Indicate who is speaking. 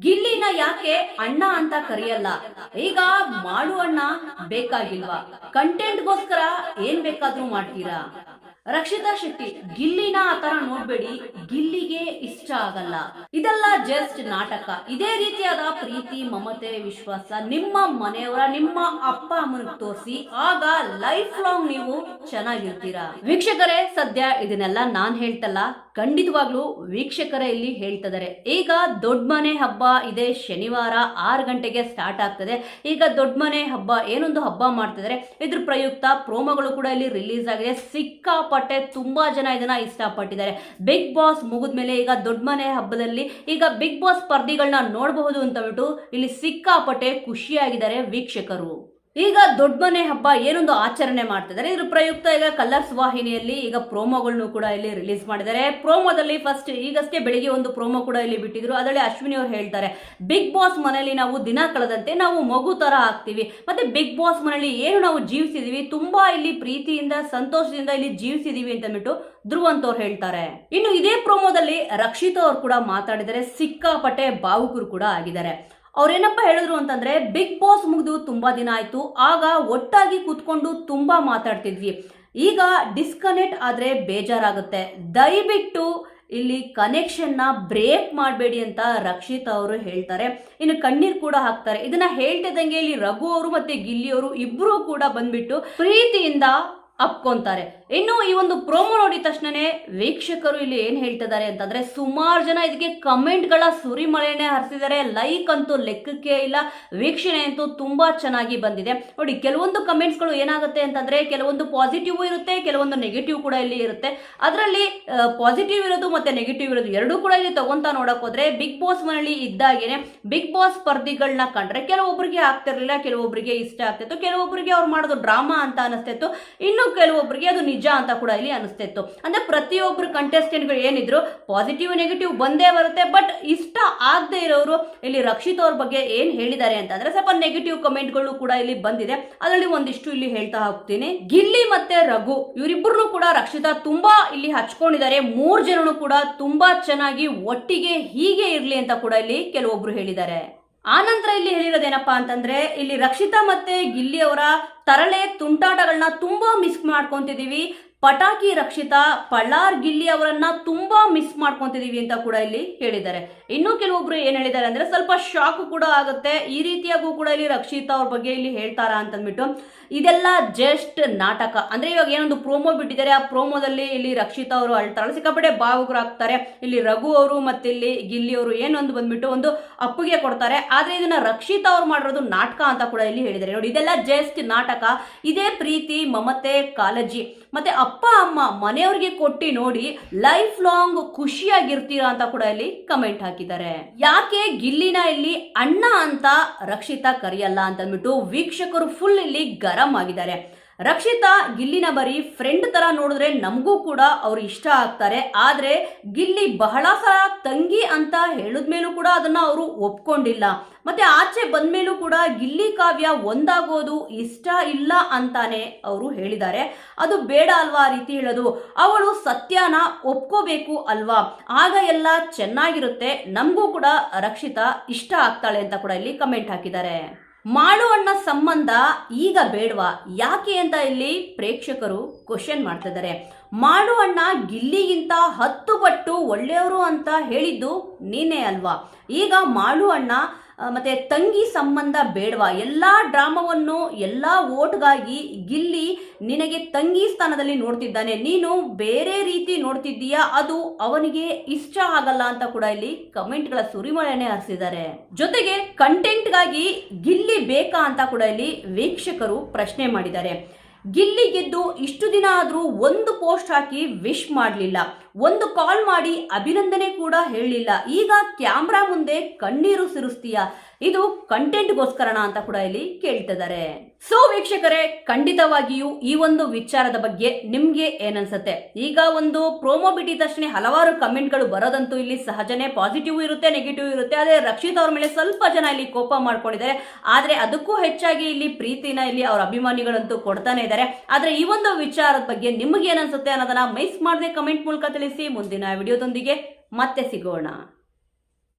Speaker 1: ಗಿಲ್ಲಿನ ಯಾಕೆ ಅಣ್ಣ ಅಂತ ಕರೆಯಲ್ಲ? ಈಗ ಮಾಡು ಅಣ್ಣ ಬೇಕಾಗಿಲ್ವಾ? ಕಂಟೆಂಟ್ಗೋಸ್ಕರ ಏನ್ ಬೇಕಾದ್ರೂ ಮಾಡ್ತೀರಾ? ರಕ್ಷಿತಾ ಶೆಟ್ಟಿ, ಗಿಲ್ಲಿನ ಆತರ ತರ ನೋಡ್ಬೇಡಿ. ಗಿಲ್ಲಿಗೆ ಇಷ್ಟ ಆಗಲ್ಲ. ಇದೆಲ್ಲ ಜಸ್ಟ್ ನಾಟಕ. ಇದೇ ರೀತಿಯಾದ ಪ್ರೀತಿ, ಮಮತೆ, ವಿಶ್ವಾಸ ನಿಮ್ಮ ಮನೆಯವರ, ನಿಮ್ಮ ಅಪ್ಪ ಅಮ್ಮನಿಗೆ ತೋರಿಸಿ, ಆಗ ಲೈಫ್ ಲಾಂಗ್ ನೀವು ಚೆನ್ನಾಗಿರ್ತೀರಾ. ವೀಕ್ಷಕರೇ, ಸದ್ಯ ಇದನ್ನೆಲ್ಲ ನಾನ್ ಹೇಳ್ತಲ್ಲ, ಖಂಡಿತವಾಗ್ಲೂ ವೀಕ್ಷಕರೇ ಇಲ್ಲಿ ಹೇಳ್ತಿದ್ದಾರೆ. ಈಗ ದೊಡ್ಡ ಮನೆ ಹಬ್ಬ ಇದೆ, ಶನಿವಾರ ಆರು ಗಂಟೆಗೆ ಸ್ಟಾರ್ಟ್ ಆಗ್ತದೆ. ಈಗ ದೊಡ್ಡ ಮನೆ ಹಬ್ಬ, ಏನೊಂದು ಹಬ್ಬ ಮಾಡ್ತಿದ್ದಾರೆ. ಇದ್ರ ಪ್ರಯುಕ್ತ ಪ್ರೋಮೋಗಳು ಕೂಡ ಇಲ್ಲಿ ರಿಲೀಸ್ ಆಗಿದೆ. ಸಿಕ್ಕಾಪಟ್ಟೆ ತುಂಬಾ ಜನ ಇದನ್ನ ಇಷ್ಟಪಟ್ಟಿದ್ದಾರೆ. ಬಿಗ್ ಬಾಸ್ ಮುಗಿದ್ಮೇಲೆ ಈಗ ದೊಡ್ಡ ಮನೆ ಹಬ್ಬದಲ್ಲಿ ಈಗ ಬಿಗ್ ಬಾಸ್ ಸ್ಪರ್ಧಿಗಳನ್ನ ನೋಡಬಹುದು ಅಂತ ಬಿಟ್ಟು ಇಲ್ಲಿ ಸಿಕ್ಕಾಪಟ್ಟೆ ಖುಷಿಯಾಗಿದ್ದಾರೆ ವೀಕ್ಷಕರು. ಈಗ ದೊಡ್ಡ ಮನೆ ಹಬ್ಬ ಏನೊಂದು ಆಚರಣೆ ಮಾಡ್ತಿದ್ದಾರೆ. ಇದ್ರ ಪ್ರಯುಕ್ತ ಈಗ ಕಲರ್ಸ್ ವಾಹಿನಿಯಲ್ಲಿ ಈಗ ಪ್ರೋಮೋಗಳನ್ನು ಕೂಡ ಇಲ್ಲಿ ರಿಲೀಸ್ ಮಾಡಿದ್ದಾರೆ. ಪ್ರೋಮೋದಲ್ಲಿ ಫಸ್ಟ್ ಈಗಷ್ಟೇ ಬೆಳಿಗ್ಗೆ ಒಂದು ಪ್ರೋಮೋ ಕೂಡ ಇಲ್ಲಿ ಬಿಟ್ಟಿದ್ರು. ಅದರಲ್ಲಿ ಅಶ್ವಿನಿ ಅವರು ಹೇಳ್ತಾರೆ, ಬಿಗ್ ಬಾಸ್ ಮನೆಯಲ್ಲಿ ನಾವು ದಿನ ಕಳೆದಂತೆ ನಾವು ಮಗು ತರ ಆಗ್ತೀವಿ. ಮತ್ತೆ ಬಿಗ್ ಬಾಸ್ ಮನೆಯಲ್ಲಿ ಏನು ನಾವು ಜೀವಿಸಿದೀವಿ? ತುಂಬಾ ಇಲ್ಲಿ ಪ್ರೀತಿಯಿಂದ, ಸಂತೋಷದಿಂದ ಇಲ್ಲಿ ಜೀವಿಸಿದೀವಿ ಅಂತ ಅಂದ್ಬಿಟ್ಟು ಧ್ರುವಂತ್ ಅವ್ರು ಹೇಳ್ತಾರೆ. ಇನ್ನು ಇದೇ ಪ್ರೋಮೋದಲ್ಲಿ ರಕ್ಷಿತಾ ಅವರು ಕೂಡ ಮಾತಾಡಿದರೆ ಸಿಕ್ಕಾಪಟ್ಟೆ ಭಾವುಕರು ಕೂಡ ಆಗಿದ್ದಾರೆ. ಅವ್ರೇನಪ್ಪ ಹೇಳಿದ್ರು ಅಂತಂದ್ರೆ ಬಿಗ್ ಬಾಸ್ ಮುಗಿದು ತುಂಬಾ ದಿನ ಆಯ್ತು, ಆಗ ಒಟ್ಟಾಗಿ ಕೂತ್ಕೊಂಡು ತುಂಬಾ ಮಾತಾಡ್ತಿದ್ವಿ. ಈಗ ಡಿಸ್ಕನೆಕ್ಟ್ ಆದ್ರೆ ಬೇಜಾರಾಗುತ್ತೆ. ದಯವಿಟ್ಟು ಇಲ್ಲಿ ಕನೆಕ್ಷನ್ನ ಬ್ರೇಕ್ ಮಾಡಬೇಡಿ ಅಂತ ರಕ್ಷಿತ್ ಅವರು ಹೇಳ್ತಾರೆ. ಇನ್ನು ಕಣ್ಣೀರ್ ಕೂಡ ಹಾಕ್ತಾರೆ. ಇದನ್ನ ಹೇಳ್ತಿದ್ದಂಗೆ ಇಲ್ಲಿ ರಘು ಅವರು ಮತ್ತೆ ಗಿಲ್ಲಿ ಅವರು ಇಬ್ರು ಕೂಡ ಬಂದ್ಬಿಟ್ಟು ಪ್ರೀತಿಯಿಂದ ಅಪ್ಕೊಂತಾರೆ. ಇನ್ನು ಈ ಒಂದು ಪ್ರೋಮೋ ನೋಡಿದ ತಕ್ಷಣನೇ ವೀಕ್ಷಕರು ಇಲ್ಲಿ ಏನ್ ಹೇಳ್ತಿದ್ದಾರೆ ಅಂತಂದ್ರೆ ಸುಮಾರು ಜನ ಇದಕ್ಕೆ ಕಮೆಂಟ್ಗಳ ಸುರಿಮಳೆನೆ ಹರಿಸಿದ್ದಾರೆ. ಲೈಕ್ ಅಂತೂ ಲೆಕ್ಕಕ್ಕೆ ಇಲ್ಲ. ವೀಕ್ಷಣೆ ಅಂತೂ ತುಂಬಾ ಚೆನ್ನಾಗಿ ಬಂದಿದೆ. ನೋಡಿ, ಕೆಲವೊಂದು ಕಮೆಂಟ್ಸ್ಗಳು ಏನಾಗುತ್ತೆ ಅಂತಂದ್ರೆ ಕೆಲವೊಂದು ಪಾಸಿಟಿವ್ ಇರುತ್ತೆ, ಕೆಲವೊಂದು ನೆಗೆಟಿವ್ ಕೂಡ ಇಲ್ಲಿ ಇರುತ್ತೆ. ಅದರಲ್ಲಿ ಪಾಸಿಟಿವ್ ಇರೋದು ಮತ್ತೆ ನೆಗೆಟಿವ್ ಇರೋದು ಎರಡೂ ಕೂಡ ಇಲ್ಲಿ ತಗೊಂತ ನೋಡಕ್ ಹೋದ್ರೆ ಬಿಗ್ ಬಾಸ್ ಮನೆಯಲ್ಲಿ ಇದ್ದಾಗೇನೆ ಬಿಗ್ ಬಾಸ್ ಸ್ಪರ್ಧಿಗಳನ್ನ ಕಂಡ್ರೆ ಕೆಲವೊಬ್ಬರಿಗೆ ಆಗ್ತಿರ್ಲಿಲ್ಲ ಕೆಲವೊಬ್ಬರಿಗೆ ಇಷ್ಟ ಆಗ್ತಿತ್ತು ಕೆಲವೊಬ್ಬರಿಗೆ ಅವ್ರು ಮಾಡೋದು ಡ್ರಾಮಾ ಅಂತ ಅನಿಸ್ತಿತ್ತು. ಇನ್ನು ಕೆಲವೊಬ್ಬರಿಗೆ ಅದು ನಿಜ ಅಂತ ಕೂಡ ಇಲ್ಲಿ ಅನಿಸ್ತಿತ್ತು. ಅಂದ್ರೆ ಪ್ರತಿಯೊಬ್ಬರು ಕಂಟೆಸ್ಟೆಂಟ್ಗಳು ಏನಿದ್ರು ಪಾಸಿಟಿವ್ ನೆಗೆಟಿವ್ ಬಂದೇ ಬರುತ್ತೆ ಬಟ್ ಇಷ್ಟ ಆಗದೆ ಇರೋರು ಇಲ್ಲಿ ರಕ್ಷಿತ್ ಅವ್ರ ಬಗ್ಗೆ ಏನ್ ಹೇಳಿದ್ದಾರೆ ಅಂತಂದ್ರೆ ಸ್ವಲ್ಪ ನೆಗೆಟಿವ್ ಕಮೆಂಟ್ಗಳು ಕೂಡ ಇಲ್ಲಿ ಬಂದಿದೆ. ಅದರಲ್ಲಿ ಒಂದಿಷ್ಟು ಇಲ್ಲಿ ಹೇಳ್ತಾ ಹೋಗ್ತೀನಿ. ಗಿಲ್ಲಿ ಮತ್ತೆ ರಘು ಇವರಿಬ್ಬರು ಕೂಡ ರಕ್ಷಿತಾ ತುಂಬಾ ಇಲ್ಲಿ ಹಚ್ಕೊಂಡಿದ್ದಾರೆ. ಮೂರ್ ಜನನು ಕೂಡ ತುಂಬಾ ಚೆನ್ನಾಗಿ ಒಟ್ಟಿಗೆ ಹೀಗೆ ಇರಲಿ ಅಂತ ಕೂಡ ಇಲ್ಲಿ ಕೆಲವೊಬ್ರು ಹೇಳಿದ್ದಾರೆ. ಆನಂತರ ಇಲ್ಲಿ ಹೇಳಿರೋದೇನಪ್ಪ ಅಂತಂದ್ರೆ ಇಲ್ಲಿ ರಕ್ಷಿತಾ ಮತ್ತೆ ಗಿಲ್ಲಿ ಅವರ ತರಳೆ ತುಂಟಾಟಗಳನ್ನ ತುಂಬಾ ಮಿಸ್ ಮಾಡ್ಕೊಂತಿದೀವಿ ಪಟಾಕಿ ರಕ್ಷಿತಾ ಪಳ್ಳಾರ್ ಗಿಲ್ಲಿ ಅವರನ್ನ ತುಂಬಾ ಮಿಸ್ ಮಾಡ್ಕೊತಿದೀವಿ ಅಂತ ಕೂಡ ಇಲ್ಲಿ ಹೇಳಿದ್ದಾರೆ. ಇನ್ನು ಕೆಲವೊಬ್ರು ಏನ್ ಹೇಳಿದ್ದಾರೆ ಅಂದ್ರೆ ಸ್ವಲ್ಪ ಶಾಕ್ ಕೂಡ ಆಗುತ್ತೆ. ಈ ರೀತಿಯಾಗೂ ಕೂಡ ಇಲ್ಲಿ ರಕ್ಷಿತಾ ಅವ್ರ ಬಗ್ಗೆ ಇಲ್ಲಿ ಹೇಳ್ತಾರ ಅಂತಂದ್ಬಿಟ್ಟು ಇದೆಲ್ಲ ಜಸ್ಟ್ ನಾಟಕ. ಅಂದ್ರೆ ಇವಾಗ ಏನೊಂದು ಪ್ರೋಮೋ ಬಿಟ್ಟಿದ್ದಾರೆ, ಆ ಪ್ರೋಮೋದಲ್ಲಿ ಇಲ್ಲಿ ರಕ್ಷಿತಾ ಅವರು ಅಳ್ತಾರಲ್ಲ ಸಿಕ್ಕಾಪಟ್ಟೆ ಭಾವುಕರಾಗ್ತಾರೆ ಇಲ್ಲಿ ರಘು ಅವರು ಮತ್ತೆ ಇಲ್ಲಿ ಗಿಲ್ಲಿ ಅವರು ಏನೊಂದು ಬಂದ್ಬಿಟ್ಟು ಒಂದು ಅಪ್ಪುಗೆ ಕೊಡ್ತಾರೆ. ಆದ್ರೆ ಇದನ್ನ ರಕ್ಷಿತಾ ಅವ್ರು ಮಾಡಿರೋದು ನಾಟಕ ಅಂತ ಕೂಡ ಇಲ್ಲಿ ಹೇಳಿದ್ದಾರೆ. ನೋಡಿ, ಇದೆಲ್ಲ ಜಸ್ಟ್ ನಾಟಕ. ಇದೇ ಪ್ರೀತಿ, ಮಮತೆ, ಕಾಳಜಿ. ಮತ್ತೆ ಅಪ್ಪ, ಅಮ್ಮ ಮನೆಯವ್ರಿಗೆ ಕೊಟ್ಟು ನೋಡಿ ಲೈಫ್ ಲಾಂಗ್ ಖುಷಿಯಾಗಿರ್ತೀರಾ ಅಂತ ಕೂಡ ಇಲ್ಲಿ ಕಮೆಂಟ್ ಹಾಕಿದ್ದಾರೆ. ಯಾಕೆ ಗಿಲ್ಲಿನ ಇಲ್ಲಿ ಅಣ್ಣ ಅಂತ ರಕ್ಷಿತಾ ಕರೆಯಲ್ಲ ಅಂತ ಅಂದ್ಬಿಟ್ಟು ವೀಕ್ಷಕರು ಫುಲ್ ಇಲ್ಲಿ ಗರಂ ಆಗಿದ್ದಾರೆ. ರಕ್ಷಿತಾ ಗಿಲ್ಲಿನ ಬರೀ ಫ್ರೆಂಡ್ ತರ ನೋಡಿದ್ರೆ ನಮಗೂ ಕೂಡ ಅವ್ರು ಇಷ್ಟ ಆಗ್ತಾರೆ. ಆದ್ರೆ ಗಿಲ್ಲಿ ಬಹಳ ಸಲ ತಂಗಿ ಅಂತ ಹೇಳಿದ್ಮೇಲೂ ಕೂಡ ಅದನ್ನ ಅವರು ಒಪ್ಕೊಂಡಿಲ್ಲ. ಮತ್ತೆ ಆಚೆ ಬಂದ ಮೇಲೂ ಕೂಡ ಗಿಲ್ಲಿ ಕಾವ್ಯ ಒಂದಾಗೋದು ಇಷ್ಟ ಇಲ್ಲ ಅಂತಾನೆ ಅವರು ಹೇಳಿದ್ದಾರೆ. ಅದು ಬೇಡ ಅಲ್ವಾ ಆ ರೀತಿ ಹೇಳೋದು? ಅವಳು ಸತ್ಯನ ಒಪ್ಕೋಬೇಕು ಅಲ್ವಾ? ಆಗ ಎಲ್ಲ ಚೆನ್ನಾಗಿರುತ್ತೆ. ನಮಗೂ ಕೂಡ ರಕ್ಷಿತಾ ಇಷ್ಟ ಆಗ್ತಾಳೆ ಅಂತ ಕೂಡ ಇಲ್ಲಿ ಕಮೆಂಟ್ ಹಾಕಿದ್ದಾರೆ. ಮಾಡು ಅಣ್ಣ ಸಂಬಂಧ ಈಗ ಬೇಡವಾ? ಯಾಕೆ ಅಂತ ಇಲ್ಲಿ ಪ್ರೇಕ್ಷಕರು ಕ್ವಶನ್ ಮಾಡ್ತಿದ್ದಾರೆ. ಮಾಡು ಅಣ್ಣ ಗಿಲ್ಲಿಗಿಂತ ಹತ್ತು ಪಟ್ಟು ಒಳ್ಳೆಯವರು ಅಂತ ಹೇಳಿದ್ದು ನೀನೇ ಅಲ್ವಾ? ಈಗ ಮಾಡು ಅಣ್ಣ ಮತ್ತೆ ತಂಗಿ ಸಂಬಂಧ ಬೇಡವಾ? ಎಲ್ಲಾ ಡ್ರಾಮಾವನ್ನು, ಎಲ್ಲಾ ಓಟ್ಗಾಗಿ ಗಿಲ್ಲಿ ನಿನಗೆ ತಂಗಿ ಸ್ಥಾನದಲ್ಲಿ ನೋಡ್ತಿದ್ದಾನೆ. ನೀನು ಬೇರೆ ರೀತಿ ನೋಡ್ತಿದ್ದೀಯಾ? ಅದು ಅವನಿಗೆ ಇಷ್ಟ ಆಗಲ್ಲ ಅಂತ ಕೂಡ ಇಲ್ಲಿ ಕಮೆಂಟ್ಗಳ ಸುರಿಮಳೆನೆ ಹರಿಸಿದ್ದಾರೆ. ಜೊತೆಗೆ ಕಂಟೆಂಟ್ಗಾಗಿ ಗಿಲ್ಲಿ ಬೇಕಾ ಅಂತ ಕೂಡ ಇಲ್ಲಿ ವೀಕ್ಷಕರು ಪ್ರಶ್ನೆ ಮಾಡಿದ್ದಾರೆ. ಗಿಲ್ಲಿ ಗೆದ್ದು ಇಷ್ಟು ದಿನ ಆದರೂ ಒಂದು ಪೋಸ್ಟ್ ಹಾಕಿ ವಿಶ್ ಮಾಡಲಿಲ್ಲ. ಒಂದು ಕಾಲ್ ಮಾಡಿ ಅಭಿನಂದನೆ ಕೂಡ ಹೇಳಲಿಲ್ಲ. ಈಗ ಕ್ಯಾಮ್ರಾ ಮುಂದೆ ಕಣ್ಣೀರು ಸಿರಿಸ್ತೀಯ? ಇದು ಕಂಟೆಂಟ್ಗೋಸ್ಕರಣ ಅಂತ ಕೂಡ ಇಲ್ಲಿ ಕೇಳ್ತಿದ್ದಾರೆ. ಸೊ ವೀಕ್ಷಕರೇ, ಖಂಡಿತವಾಗಿಯೂ ಈ ಒಂದು ವಿಚಾರದ ಬಗ್ಗೆ ನಿಮ್ಗೆ ಏನನ್ಸುತ್ತೆ? ಈಗ ಒಂದು ಪ್ರೋಮೋ ಬಿಟ್ಟಿದ ತಕ್ಷಣ ಹಲವಾರು ಕಮೆಂಟ್ಗಳು ಬರೋದಂತೂ ಇಲ್ಲಿ ಸಹಜನೇ ಪಾಸಿಟಿವ್ ಇರುತ್ತೆ ನೆಗೆಟಿವ್ ಇರುತ್ತೆ. ಆದ್ರೆ ರಕ್ಷಿತ್ ಅವ್ರ ಮೇಲೆ ಸ್ವಲ್ಪ ಜನ ಇಲ್ಲಿ ಕೋಪ ಮಾಡ್ಕೊಂಡಿದ್ದಾರೆ. ಆದ್ರೆ ಅದಕ್ಕೂ ಹೆಚ್ಚಾಗಿ ಇಲ್ಲಿ ಪ್ರೀತಿನ ಇಲ್ಲಿ ಅವ್ರ ಅಭಿಮಾನಿಗಳಂತೂ ಕೊಡ್ತಾನೆ ಇದ್ದಾರೆ. ಆದ್ರೆ ಈ ಒಂದು ವಿಚಾರದ ಬಗ್ಗೆ ನಿಮ್ಗೆ ಏನನ್ಸುತ್ತೆ ಅನ್ನೋದನ್ನ ಮಿಸ್ ಮಾಡದೆ ಕಮೆಂಟ್ ಮೂಲಕ ತಿಳಿಸಿ. ಮುಂದಿನ ವಿಡಿಯೋದೊಂದಿಗೆ ಮತ್ತೆ ಸಿಗೋಣ.